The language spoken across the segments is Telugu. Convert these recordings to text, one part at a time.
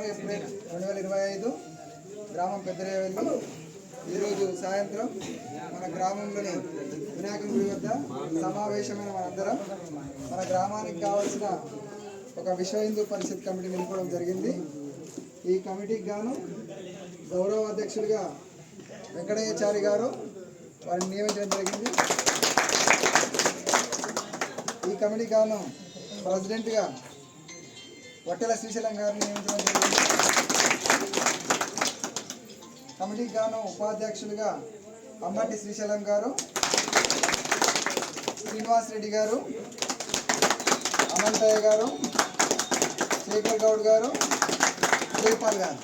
ఆరు ఏప్రిల్ రెండు వేల ఇరవై ఐదు గ్రామం పెద్దరేవల్లి. ఈరోజు సాయంత్రం మన గ్రామంలోని వినాయక గుడి వద్ద సమావేశమైన మనందరం మన గ్రామానికి కావాల్సిన ఒక విశ్వ హిందూ పరిషత్ కమిటీ నిలుపుకోవడం జరిగింది. ఈ కమిటీకి గాను గౌరవ అధ్యక్షుడిగా వెంకటయ్యచారి గారు వారిని నియమించడం జరిగింది. ఈ కమిటీ గాను ప్రెసిడెంట్గా వట్టెల శ్రీశైలం గారిని నియమించడం జరిగింది. కమిటీకి గాను ఉపాధ్యక్షులుగా అమ్మటి శ్రీశైలం గారు శ్రీనివాస్ రెడ్డి గారు అనంతయ్య గారు శేఖర్ గౌడ్ గారు జైపాల్ గారు.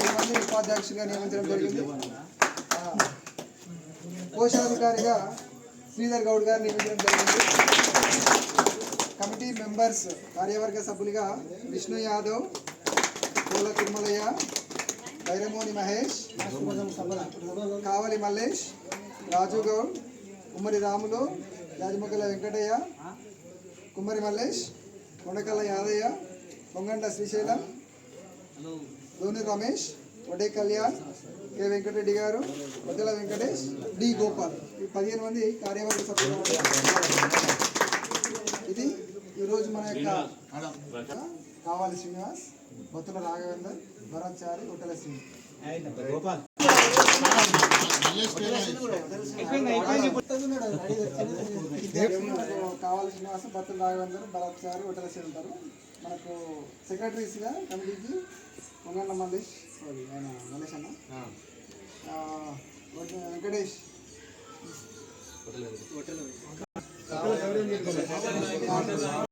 ఐదు మంది ఉపాధ్యక్షులుగా నియమించడం జరిగింది. కోశాధికారిగా శ్రీధర్ గౌడ్ గారు నియమించడం జరిగింది. కమిటీ మెంబర్స్ కార్యవర్గ సభ్యులుగా విష్ణు యాదవ్ పూల తిరుమలయ్య వైరమోని మహేష్ కావలి మల్లేష్ రాజు గౌడ్ కుమ్మరి రాములు యాజమకల వెంకటయ్య కుమ్మరి మల్లేష్ కొండకల్ల యాదయ్య పొంగండ శ్రీశైలం ధోని రమేష్ వడే కళ్యాణ్ కె వెంకటరెడ్డి గారు వద్దల వెంకటేష్ డి గోపాల్. ఈ పదిహేను మంది కార్యవర్గ సభ్యులు. ఈరోజు మన యొక్క కావాలి శ్రీనివాస్ బొత్తుల రాఘవేందర్ భరత్ చారి శ్రీ కావాలి శ్రీనివాస్ బొత్తుల రాఘవేందర్ భరత్ చారి శ్రీ ఉంటారు. మనకు సెక్రటరీస్గా కమిటీకి పొంగన్న మల్లేష్ సారీ ఆయన మల్లేష్ అన్న. వెంకటేష్.